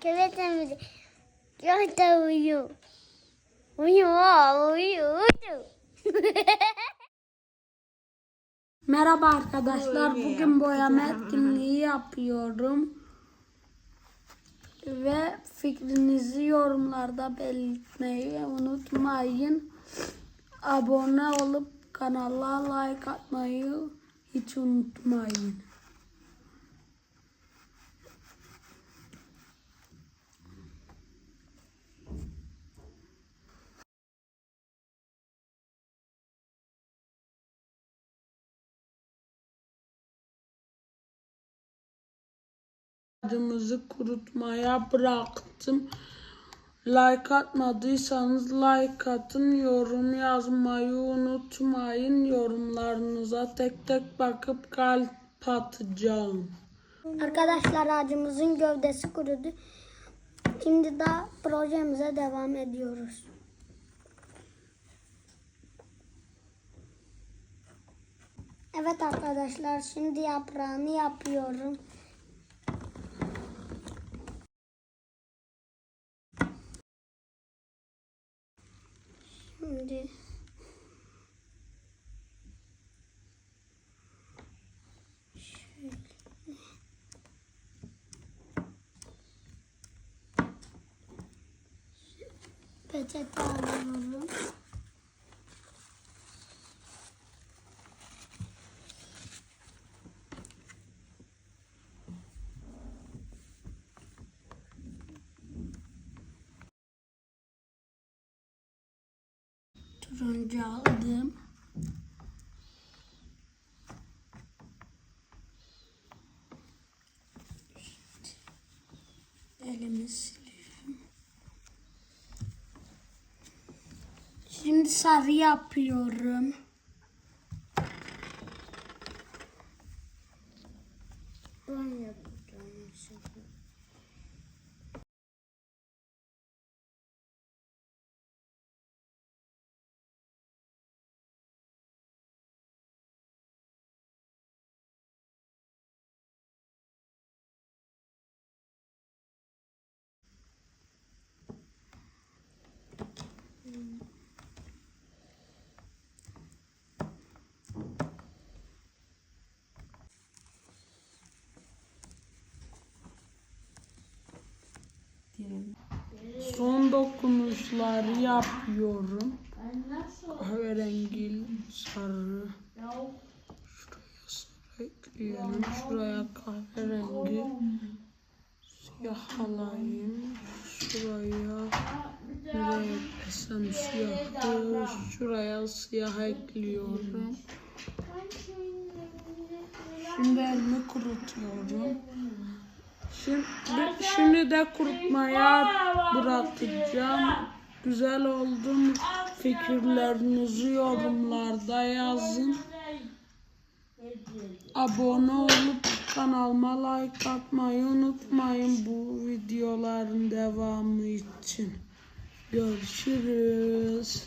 Köpetimiz yokta uyu. Uyu uyu uyu. Merhaba arkadaşlar. Bugün boyama etkinliği yapıyorum. Ve fikrinizi yorumlarda belirtmeyi unutmayın. Abone olup kanala like atmayı hiç unutmayın. Adımızı kurutmaya bıraktım. Like atmadıysanız like atın, yorum yazmayı unutmayın. Yorumlarınıza tek tek bakıp kalp atacağım. Arkadaşlar ağacımızın gövdesi kurudu. Şimdi de projemize devam ediyoruz. Evet arkadaşlar şimdi yaprağını yapıyorum. Şimdi peçete alıyorum. Turuncu aldım. Elimi siliyorum. Şimdi sarı yapıyorum. Son dokunuşları yapıyorum. Kahverengi, sarı. Şuraya sarı ekleyelim. Şuraya kahverengi. Siyah alayım. Şuraya nereye eklesem siyahı. Şuraya siyah ekliyorum. Şimdi elimi kurutuyorum. Şimdi, şimdi de kurutmaya bırakacağım. Güzel oldu mu? Fikirlerinizi yorumlarda yazın. Abone olup kanalıma like atmayı unutmayın bu videoların devamı için. Görüşürüz.